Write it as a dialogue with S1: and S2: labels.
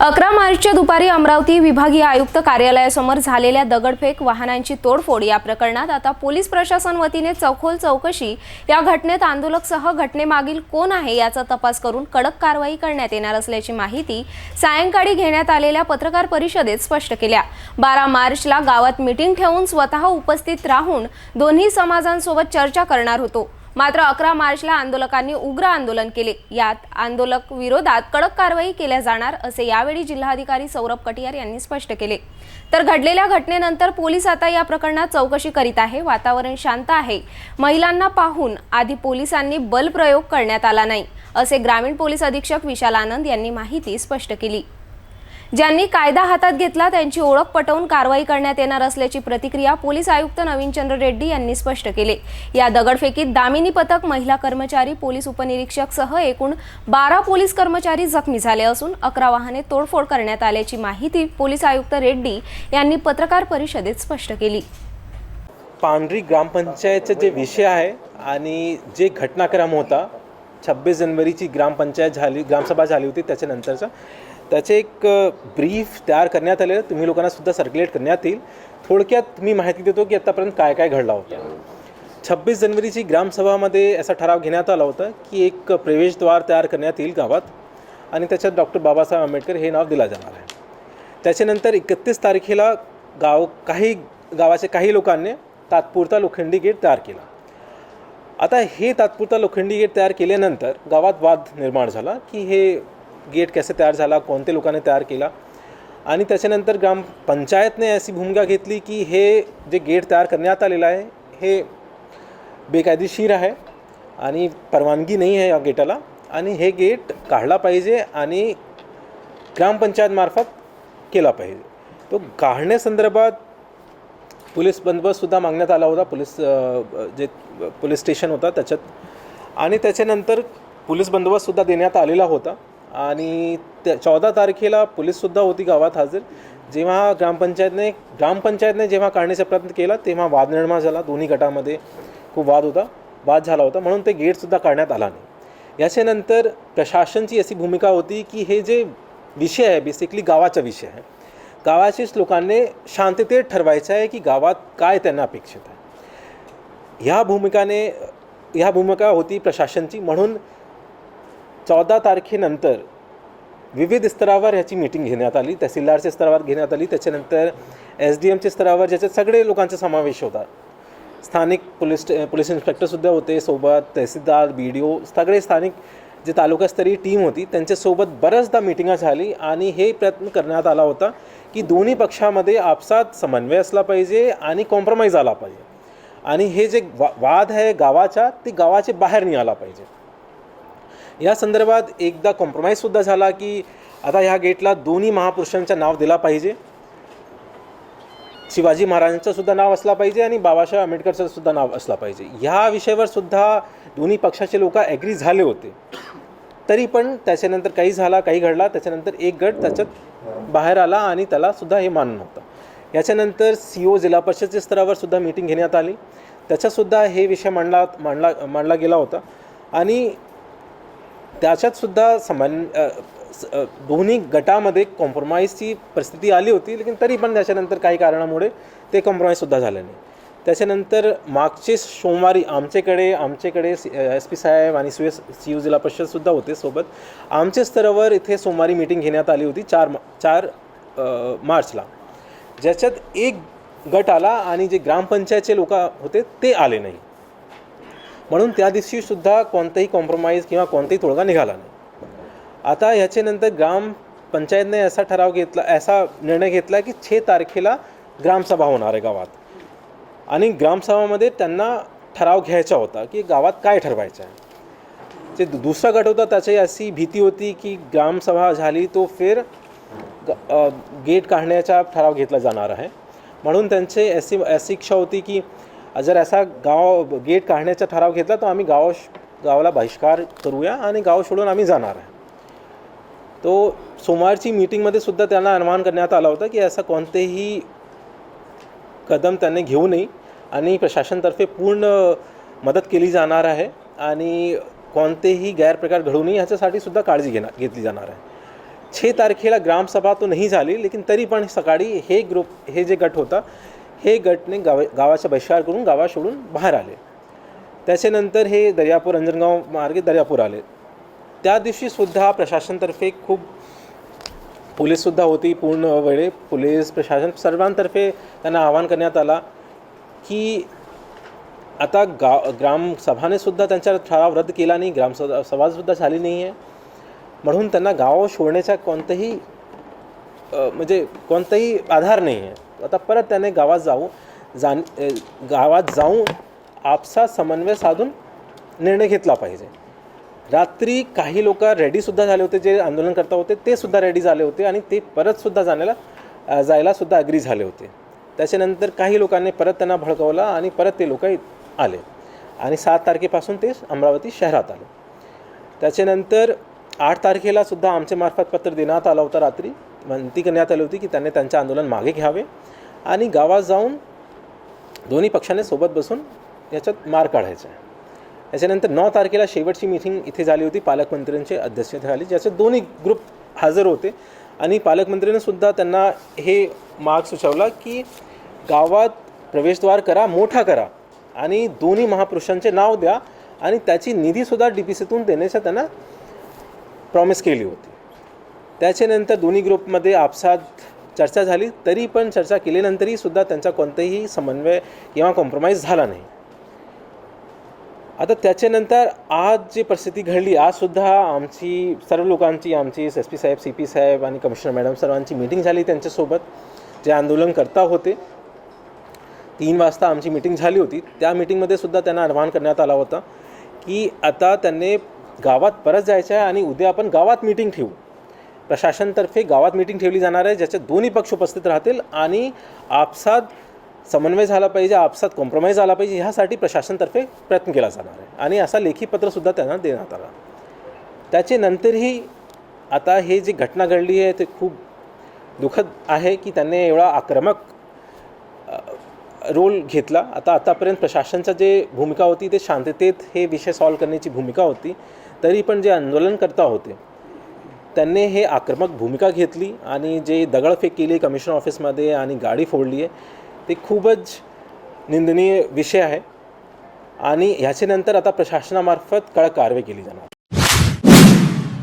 S1: अकरा मार्चच्या दुपारी अमरावती विभागीय आयुक्त कार्यालयासमोर झालेल्या दगडफेक वाहनांची तोडफोड या प्रकरणात आता पोलीस प्रशासन वतीने चौखोल चौकशी या घटनेत आंदोलकसह घटनेमागील कोण आहे याचा तपास करून कडक कारवाई करण्यात येणार असल्याची माहिती सायंकाळी घेण्यात आलेल्या पत्रकार परिषदेत स्पष्ट केल्या. बारा मार्चला गावात मिटिंग ठेवून स्वतः उपस्थित राहून दोन्ही समाजांसोबत चर्चा करणार होतो. मात्र अकरा मार्चला आंदोलकांनी उग्र आंदोलन केले. यात आंदोलक विरोधात कडक कारवाई केल्या जाणार असे यावेळी जिल्हाधिकारी सौरभ कटियार यांनी स्पष्ट केले. तर घडलेल्या घटनेनंतर पोलीस आता या प्रकरणात चौकशी करीत आहे. वातावरण शांत आहे. महिलांना पाहून आधी पोलिसांनी बलप्रयोग करण्यात आला नाही असे ग्रामीण पोलीस अधीक्षक विशाल आनंद यांनी माहिती स्पष्ट केली. ज्यांनी कायदा हातात घेतला त्यांची ओळख पटवून कारवाई करण्यात येणार असल्याची प्रतिक्रिया पोलीस आयुक्त नवीनचंद्र रेड्डी यांनी स्पष्ट केले. या दगडफेकीत दामिनी पथक महिला कर्मचारी पोलीस उपनिरीक्षक सह एकूण बारा पोलीस कर्मचारी जखमी झाले असून अकरा वाहने तोडफोड करण्यात आल्याची माहिती पोलीस आयुक्त रेड्डी यांनी पत्रकार परिषदेत स्पष्ट केली.
S2: पांढरी ग्रामपंचायतचे जे विषय आहे आणि जे घटनाक्रम होता छब्बीस जनवरीची ग्रामपंचायत झाली ग्रामसभा झाली होती त्याच्यानंतरचा त्याचे एक ब्रीफ तयार करण्यात आले तुम्ही लोकांना सुद्धा सर्क्युलेट करण्यात येईल. थोडक्यात मी माहिती देतो की आत्तापर्यंत काय काय घडला होता. छब्बीस जानेवारीची ग्रामसभामध्ये असा ठराव घेण्यात आला होता की एक प्रवेशद्वार तयार करण्यात येईल गावात आणि त्याच्यात डॉक्टर बाबासाहेब आंबेडकर हे नाव दिलं जाणार आहे. त्याच्यानंतर एकतीस तारखेला गाव काही गावाचे काही लोकांनी तात्पुरता लोखंडी गेट तयार केला. आता हे तात्पुरता लोखंडी गेट तयार केल्यानंतर गावात वाद निर्माण झाला की हे गेट कसे तयार झाला कोणत्या लोकांनी तयार केला? आणि त्याच्यानंतर ग्रामपंचायतने अशी भूमिका घेतली की हे जे गेट तयार करण्यात आलेलं आहे हे बेकायदेशीर आहे आणि परवानगी नाही आहे या गेटाला. आणि हे गेट काढला पाहिजे आणि ग्रामपंचायतमार्फत केला पाहिजे. तो काढण्यासंदर्भात पोलीस बंदोबस्तसुद्धा मागण्यात आला होता पोलीस जे पोलीस स्टेशन होता त्याच्यात. आणि त्याच्यानंतर पोलीस बंदोबस्तसुद्धा देण्यात आलेला होता. आणि त्या चौदा तारखेला पोलीससुद्धा होती गावात हजर. जेव्हा ग्रामपंचायतने ग्रामपंचायतने जेव्हा काढण्याचा प्रयत्न केला तेव्हा वाद निर्माण झाला. दोन्ही गटामध्ये खूप वाद होता. वाद झाला होता. म्हणून ते गेटसुद्धा काढण्यात आला नाही. याच्यानंतर प्रशासनची अशी भूमिका होती की हे जे विषय आहे बेसिकली गावाचा विषय आहे. गावाचेच लोकांनी शांततेत ठरवायचं आहे की गावात काय त्यांना अपेक्षित आहे. ह्या भूमिकाने ह्या भूमिका होती प्रशासनची. म्हणून चौदा तारखेनंतर विविध स्तरावर ह्याची मीटिंग घेण्यात आली. तहसीलदारच्या स्तरावर घेण्यात आली. त्याच्यानंतर एस डी एमच्या स्तरावर ज्याच्यात सगळे लोकांचा समावेश होता. स्थानिक पोलीस पोलीस इन्स्पेक्टरसुद्धा होते. सोबत तहसीलदार बी डी ओ सगळे स्थानिक जे तालुकास्तरीय टीम होती त्यांच्यासोबत बऱ्याचदा मिटिंगा झाली आणि हे प्रयत्न करण्यात आला होता की दोन्ही पक्षामध्ये आपसात समन्वय असला पाहिजे आणि कॉम्प्रोमाइज आला पाहिजे. आणि हे जे वा वाद आहे गावाचा ते गावाचे बाहेर नाही आला पाहिजे. या संदर्भात एकदा कॉम्प्रोमाइजसुद्धा झाला की आता ह्या गेटला दोन्ही महापुरुषांचं नाव दिला पाहिजे. शिवाजी महाराजांचं सुद्धा नाव असला पाहिजे आणि बाबासाहेब आंबेडकरचं सुद्धा नाव असला पाहिजे. ह्या विषयावर सुद्धा दोन्ही पक्षाचे लोक ॲग्री झाले होते. तरी पण त्याच्यानंतर काही झाला काही घडला त्याच्यानंतर एक गट त्याच्यात बाहेर आला आणि त्याला सुद्धा हे मान्य नव्हतं. याच्यानंतर सी ओ जिल्हा परिषदच्या स्तरावर सुद्धा मीटिंग घेण्यात आली. त्याच्यासुद्धा हे विषय मांडला मांडला मांडला गेला होता. आणि त्याच्यातसुद्धा समान स- दोन्ही गटामध्ये कॉम्प्रोमाइजची परिस्थिती आली होती लेकिन तरी पण त्याच्यानंतर काही कारणामुळे ते कॉम्प्रोमाइजसुद्धा झालं नाही. त्याच्यानंतर मागचे सोमवारी आमच्याकडे आमच्याकडे एस पी साहेब आणि सी एस सी यू जिल्हा परिषदसुद्धा होते सोबत. आमच्या स्तरावर इथे सोमवारी मीटिंग घेण्यात आली होती चार चार मार्चला. ज्याच्यात एक गट आला आणि जे ग्रामपंचायतचे लोक होते ते आले नाही. म्हणून त्या दिवशीसुद्धा कोणतंही कोणताही कॉम्प्रोमाइज किंवा कोणताही तोडगा निघाला नाही. आता ह्याच्यानंतर ग्रामपंचायतने असा ठराव घेतला असा निर्णय घेतला की छे तारखेला ग्रामसभा होणार आहे गावात. आणि ग्रामसभामध्ये त्यांना ठराव घ्यायचा होता की गावात काय ठरवायचं आहे. जे दुसरा गट होता त्याची अशी भीती होती की ग्रामसभा झाली तो फिर ग- गेट काढण्याचा ठराव घेतला जाणार आहे. म्हणून त्यांचे अशी अशी इच्छा होती की जर असा गाव गेट काढण्याचा ठराव घेतला तर आम्ही गाव गावाला बहिष्कार करूया आणि गाव सोडून आम्ही जाणार आहे. तो सोमवारची मीटिंगमध्ये सुद्धा त्यांना अनुमान करण्यात आला होता की असं कोणतेही कदम त्यांनी घेऊ नये आणि प्रशासनतर्फे पूर्ण मदत केली जाणार आहे आणि कोणतेही गैरप्रकार घडू नये ह्याच्यासाठी सुद्धा काळजी घेणार घेतली जाणार आहे. छे तारखेला ग्रामसभा तो नाही झाली लेकिन तरी पण सकाळी हे ग्रुप हे जे गट होता हे गटने गाव गावाचा बहिष्कार करून गावा सोडून बाहेर आले. त्याच्यानंतर हे दर्यापूर अंजनगाव मार्गे दर्यापूर आले. त्या दिवशीसुद्धा प्रशासनतर्फे खूप पोलीससुद्धा होती. पूर्ण वेळे पोलीस प्रशासन सर्वांतर्फे त्यांना आवाहन करण्यात आला की आता गा ग्रामसभाने सुद्धा त्यांचा ठराव रद्द केला नाही. ग्रामसभा सभासुद्धा झाली नाही आहे म्हणून त्यांना गाव सोडण्याचा कोणतंही म्हणजे कोणताही आधार नाही आहे आता परत त्याने गावात जाऊ जाण गावात जाऊन आपसा समन्वय साधून निर्णय घेतला पाहिजे. रात्री काही लोक रेडीसुद्धा झाले होते जे आंदोलन करता होते ते सुद्धा रेडी झाले होते आणि ते परतसुद्धा जाण्याला जायलासुद्धा अग्री झाले होते. त्याच्यानंतर काही लोकांनी परत त्यांना भडकवला आणि परत ते लोक आले. आणि सात तारखेपासून ते अमरावती शहरात आले. त्याच्यानंतर आठ तारखेला सुद्धा आमच्या मार्फत पत्र देण्यात आलं होतं रात्री. विनंती करण्यात आली होती की त्यांनी त्यांचे आंदोलन मागे घ्यावे आणि गावात जाऊन दोन्ही पक्षाने सोबत बसून याच्यात मार काढायचा. आहे याच्यानंतर नऊ तारखेला शेवटची मीटिंग इथे झाली होती. पालकमंत्र्यांची अध्यक्षतेखाली ज्याचे दोन्ही ग्रुप हजर होते. आणि पालकमंत्र्यांनी सुद्धा त्यांना हे मार्ग सुचवला की गावात प्रवेशद्वार करा मोठा करा आणि दोन्ही महापुरुषांचे नाव द्या आणि त्याची निधीसुद्धा डी पी सीतून देण्याचा त्यांना प्रॉमिस केली होती. त्याच्यानंतर दोन्ही ग्रुपमध्ये आपसात चर्चा झाली तरी पण चर्चा केल्यानंतरही सुद्धा त्यांचा कोणताही समन्वय किंवा कॉम्प्रोमाइज झाला नाही. आता त्याच्यानंतर आज जी परिस्थिती घडली आजसुद्धा आमची सर्व लोकांची आमची एस पी साहेब सी पी साहेब आणि कमिशनर मॅडम सर्वांची मीटिंग झाली त्यांच्यासोबत जे आंदोलन करता होते. तीन वाजता आमची मीटिंग झाली होती. त्या मीटिंगमध्ये सुद्धा त्यांना आवाहन करण्यात आला होता की आता त्यांनी गावात परत जायचं आहे आणि उद्या आपण गावात मीटिंग ठेवू. प्रशासनतर्फे गावात मीटिंग ठेवली जाणार आहे ज्याच्यात दोन्ही पक्ष उपस्थित राहतील आणि आपसात समन्वय झाला पाहिजे आपसात कॉम्प्रोमाइज झाला पाहिजे ह्यासाठी प्रशासनतर्फे प्रयत्न केला जाणार आहे. आणि असा लेखीपत्रसुद्धा त्यांना देण्यात आला. त्याचे नंतरही आता हे जी घटना घडली आहे ते खूप दुःखद आहे की त्यांनी एवढा आक्रमक रोल घेतला. आता आतापर्यंत प्रशासनचा जे भूमिका होती ते शांततेत हे विषय सॉल्व करण्याची भूमिका होती तरी पण जे आंदोलनकर्ता होते त्यांनी हे आक्रमक भूमिका घेतली आणि जे दगडफेक केली कमिशनर ऑफिसमध्ये आणि गाडी फोडली आहे ते खूपच निंदनीय विषय आहे. आणि ह्याच्यानंतर आता प्रशासनामार्फत कडक कारवाई केली जाणार.